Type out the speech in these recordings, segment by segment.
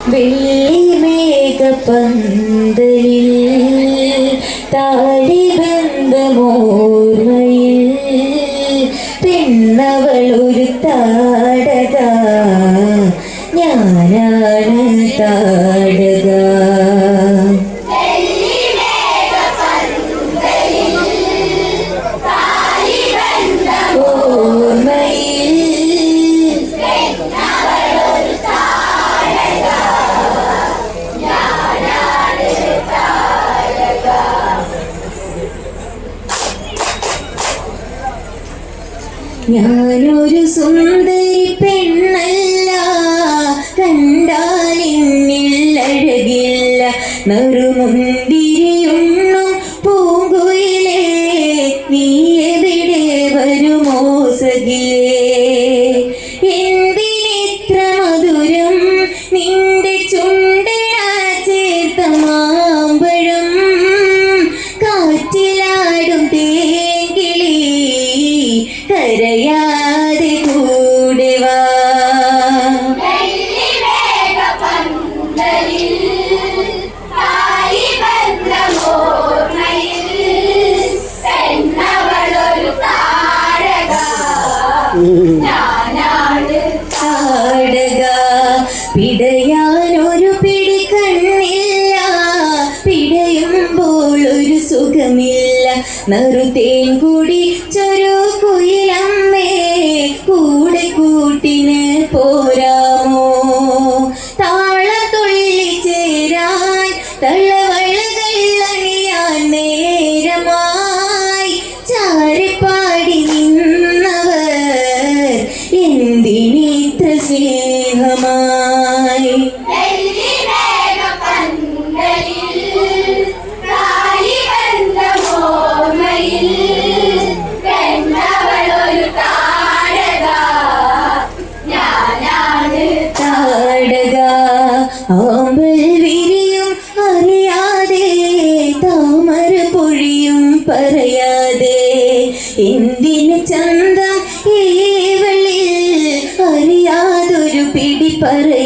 വെള്ളി മേഘ പന്തലിൽ താഴെ നറുമുന്തി ഞാനാണ് താടക പിടയാനൊരു പിടിക്കണ്ണില്ല പിടയുമ്പോൾ ഒരു സുഖമില്ല. നറുതേൻ കൂടി ചൊരു കുയിലമ്മേ കൂടെ കൂട്ടിന് പോരാമോ? താളത്തുള്ളി ചേരാൻ തള്ള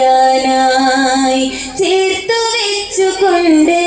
പറയാനായി തീർത്തു വെച്ചുകൊണ്ട്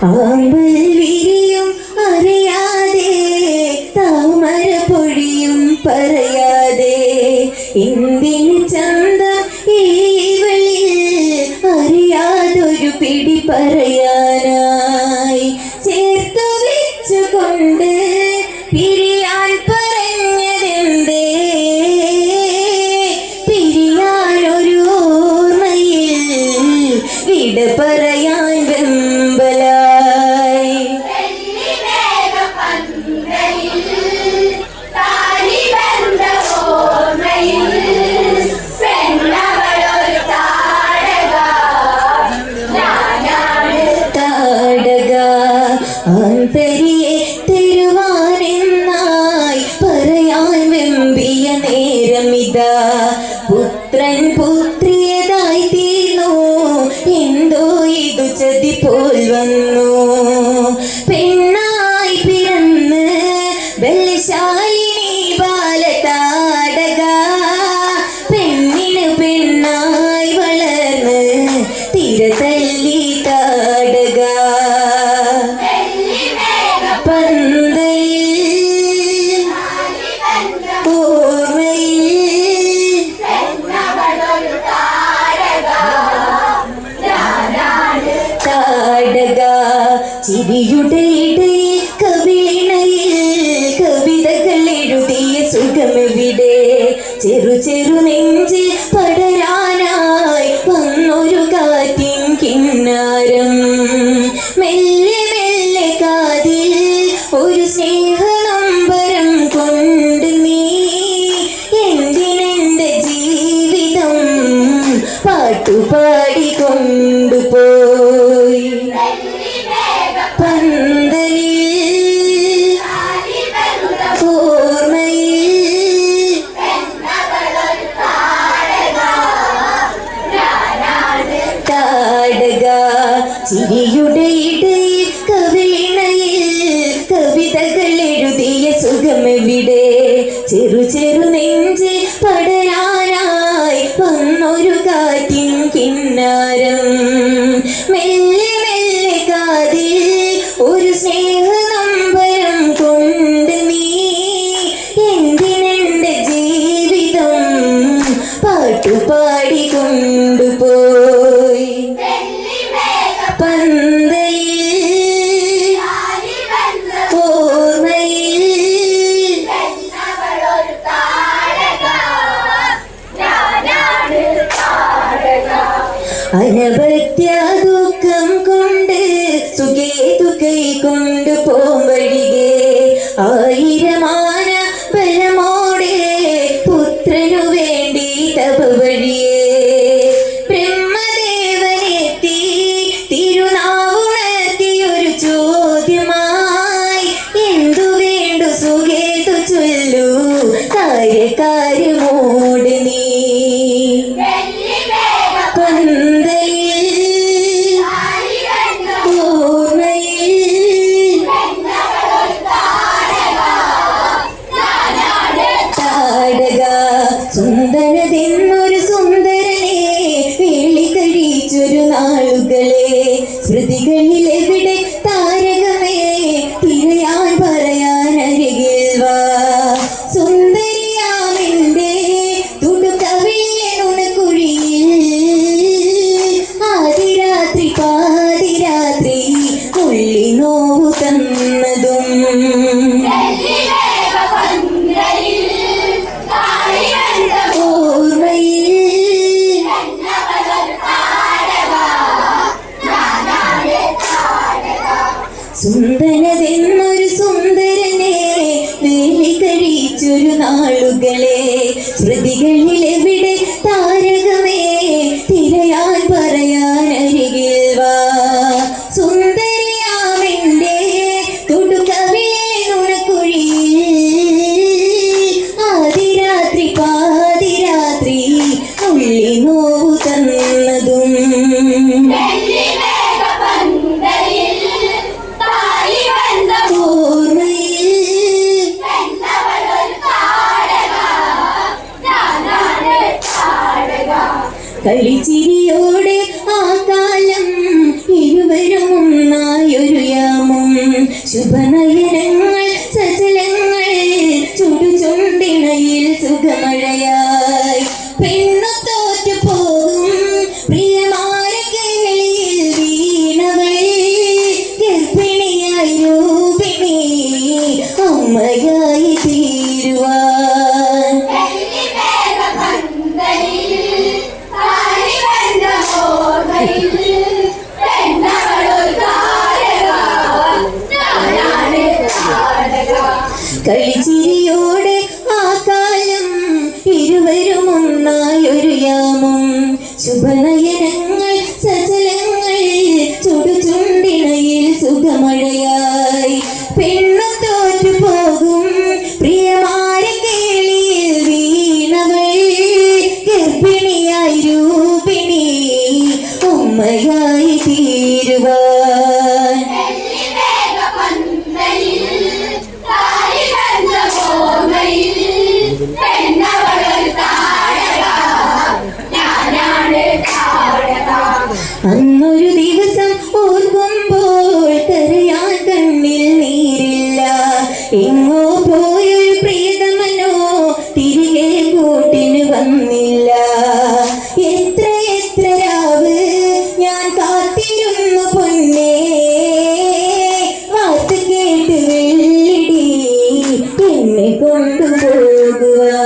ഓർമ്മൽ വിരിയും അറിയാതെ താമര പൊഴിയും പറയാതെ എന്തിന് ചന്ത ഈ അറിയാതൊരു പിടി പറയും പുത്രൻ പുത്രിയതായി തീർന്നു. എന്തോ ഇതു ചതി പോൽ വന്നു. ചെറു ചെറു നെഞ്ചിൽ ചെറു ചെറു നെഞ്ച് പടരാനായി വന്നൊരു കാറ്റിൻ കിന്നാരം. മെല്ലെ മെല്ലെ കാതിൽ ഒരു സ്നേഹ നമ്പരം കൊണ്ട് നീ എന്തിനെന്റെ ജീവിതം പാട്ടുപാടി കൊണ്ടുപോയി കൊണ്ട് പോവഴികെ ആയിരമാന ബലമോടെ പുത്രനു വേണ്ടി തപ വഴിയേ ബ്രഹ്മദേവനെത്തി തിരുനാവുണർത്തി ഒരു ചോദ്യമായി എന്തു വേണ്ടു സുഖേതു ചൊല്ലു? കാര്യകാര്യമോട് നീ 给你 കളിച്ചിരിയോടെ കളിച്ചിരിയോടെ ആ കാലം ഇരുവരും ഒന്നായൊരു യാമം. ശുഭനയനങ്ങൾ സജലങ്ങൾ ചുടുചുണ്ടിണയിൽ സുഖമഴയായി. പെണ്ണു തോറ്റു പോകും പ്രിയമാരെ കേളിയിൽ വീണവൾ. കൊണ്ടുപോകുവാൻ.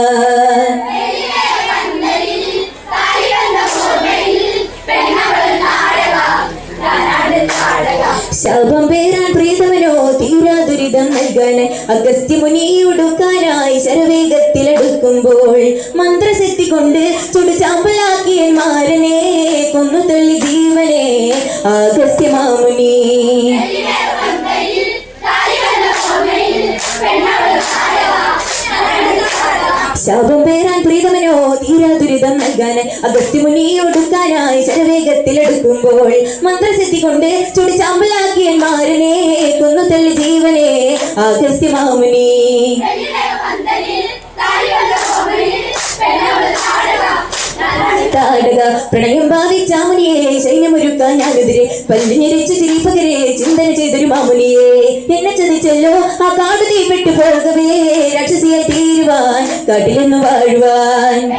ശാപം പേരാൻ പ്രീതമനോ തീരാ ദുരിതം നൽകാൻ അഗസ്ത്യ മുനിയൊടുക്കാനായി ശരവേഗത്തിലെടുക്കുമ്പോൾ മന്ത്രശക്തി കൊണ്ട് ചുടുചാമ്പലാക്കിയ മാരനെ കൊന്നു തള്ളി ജീവനെ. അഗസ്ത്യ അഗസ്ത്യ മാമുനി പ്രണയം ബാധിച്ച മുനിയെ സൈന്യമൊരുക്കാൻ ഞാനെതിരെ പല്ലിഞ്ഞിരിച്ചു ചിരിപ്പകരെ ചിന്തന ചെയ്തൊരു മാമുനിയെ. എന്നെ ചതിച്ചല്ലോ ആ കാട് തീപ്പെട്ടു പോകവേ. രാക്ഷസിയായി തീരുവാൻ കാട്ടിലെന്ന് വാഴുവാൻ.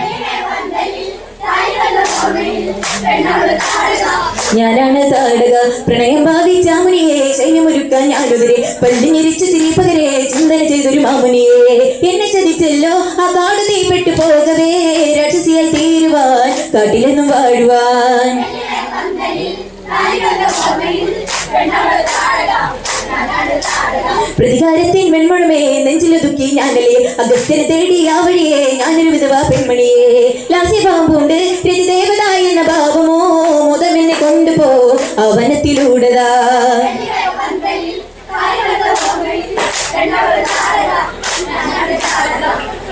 ഞാനാണ് താടക പ്രണയം ബാധിച്ച മുനിയെ സൈന്യമൊരുക്കാൻ ഞാനെതിരെ. പല്ലിഞ്ഞിരിച്ചു തിരിപ്പകരെ ചിന്തന ചെയ്തൊരു മാമുനിയെ. എന്നെ ചതിച്ചല്ലോ ആ കാട് തീപ്പെട്ടു പോകവേ. രാക്ഷസിയാൽ തീരുവാൻ കാട്ടിലെന്നും വാഴുവാൻ. പ്രതികാരത്തിൻ വെൺമുഴമേ നെഞ്ചിലൊതുക്കി ഞാനല്ലേ അഗസ്ത്യനെ തേടി ആ വഴിയെ ഞാനൊരു വിധവ പെൺമണിയെ. ലാസി പാമ്പുണ്ട് രതിദേവത എന്ന ഭാവമോ മുതമെന്നെ കൊണ്ടുപോ അവനത്തിലൂടെതാ.